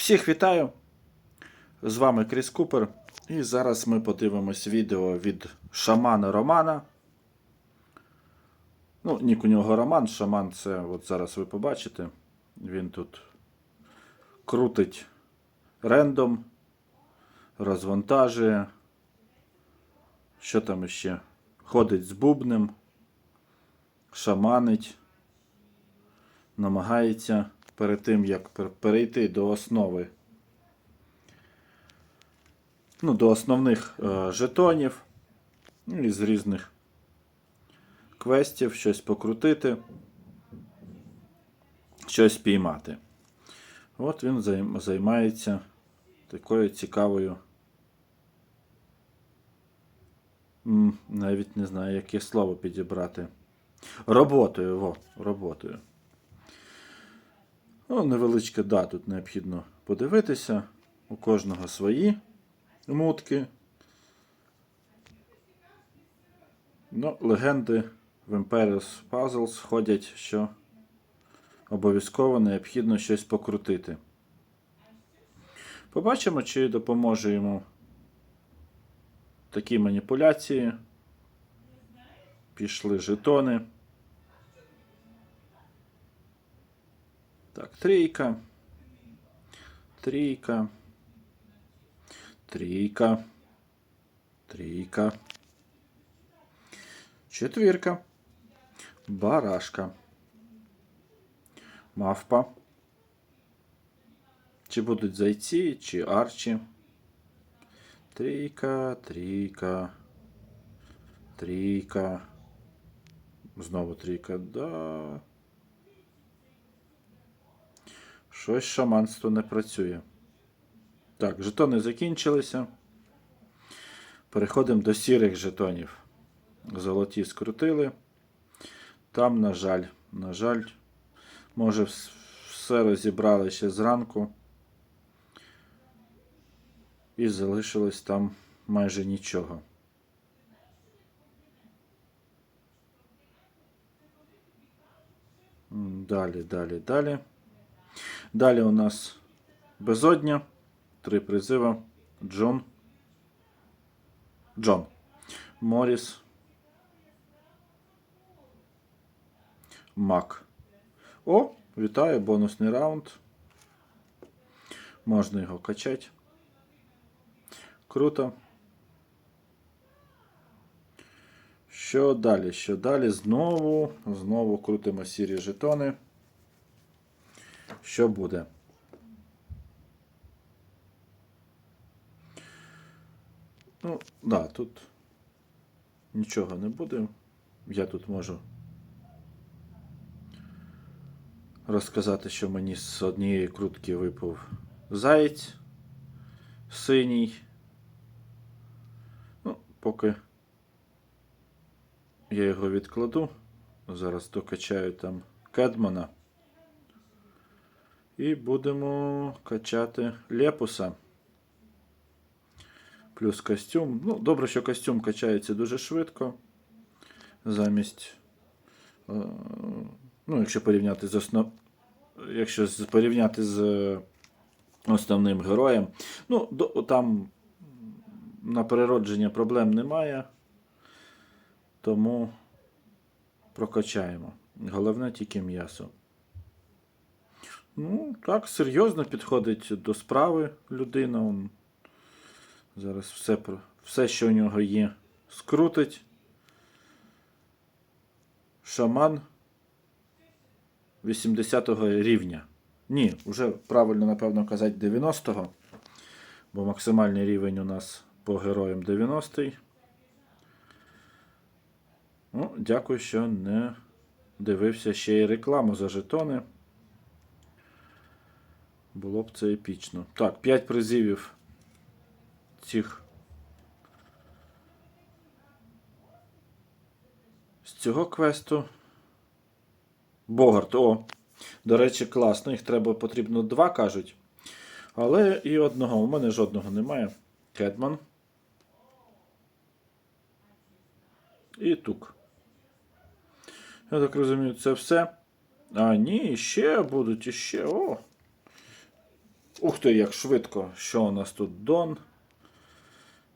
Всіх вітаю! З вами Кріс Купер. І зараз ми подивимось відео від шамана Романа. Ну, нік у нього Роман. Шаман це от зараз ви побачите. Він тут крутить рендом, розвантажує. Що там іще? Ходить з бубнем, шаманить, намагається перед тим, як перейти до основи. Ну, до основних е, жетонів ну, із різних квестів, щось покрутити, щось піймати. От він займається такою цікавою. Навіть не знаю, яке слово підібрати. Роботою, во, роботою. Ну, невеличке, да, тут необхідно подивитися. У кожного свої мутки. Ну, легенди в Imperius Puzzles ходять, що обов'язково необхідно щось покрутити. Побачимо, чи допоможе йому такі маніпуляції. Пішли жетони. Так, трійка. Трійка. Трійка. Трійка. Четвірка. Барашка. Мавпа. Чи будуть зайці, чи арчі. Трійка, трійка. Трійка. Знову трійка. Да. Щось шаманство не працює. Так, жетони закінчилися. Переходимо до сірих жетонів. Золоті скрутили. Там, на жаль, на жаль, може, все розібрали ще зранку. І залишилось там майже нічого. Далі, далі, далі. Далі у нас безодня. Три призива. Джон. Джон. Моріс. Мак. О, вітаю, бонусний раунд. Можна його качати. Круто. Що далі? Що далі? Знову, знову крутимо сірі жетони. Що буде? Ну, да, тут нічого не буде. Я тут можу розказати, що мені з однієї крутки випав заєць синій. Ну, поки я його відкладу. Зараз докачаю там Кедмана. І будемо качати Лепуса. Плюс костюм. Ну, добре, що костюм качається дуже швидко. Замість. е, Ну, якщо порівняти з основ... Якщо порівняти з е, основним героєм. Ну, там на переродження проблем немає. Тому прокачаємо. Головне тільки м'ясо. Ну, так, серйозно підходить до справи людина. Он зараз все, все, що у нього є, скрутить. Шаман 80-го рівня. Ні, вже правильно, напевно, казати 90-го. Бо максимальний рівень у нас по героям 90-й. Ну, дякую, що не дивився ще й рекламу за жетони. Було б це епічно. Так, 5 призивів цих. З цього квесту. Богарт, о. До речі, класно. Їх треба потрібно два, кажуть. Але і одного. У мене жодного немає. Кедман. І тук. Я так розумію, це все. А, ні, ще будуть іще. О! Ух ти, як швидко. Що у нас тут? Дон.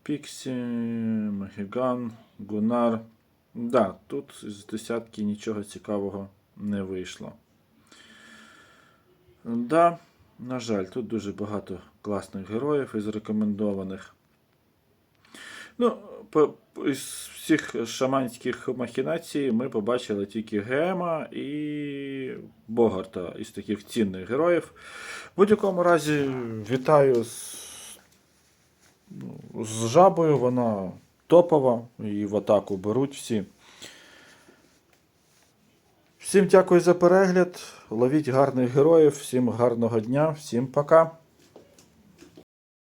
Піксі, Магіган, Гунар. Да, тут з десятки нічого цікавого не вийшло. Да, на жаль, тут дуже багато класних героїв із рекомендованих. Ну, по, із всіх шаманських махінацій ми побачили тільки Гема і Богарта із таких цінних героїв. В будь-якому разі вітаю з, ну, з жабою. Вона топова, її в атаку беруть всі. Всім дякую за перегляд. Ловіть гарних героїв, всім гарного дня, всім пока.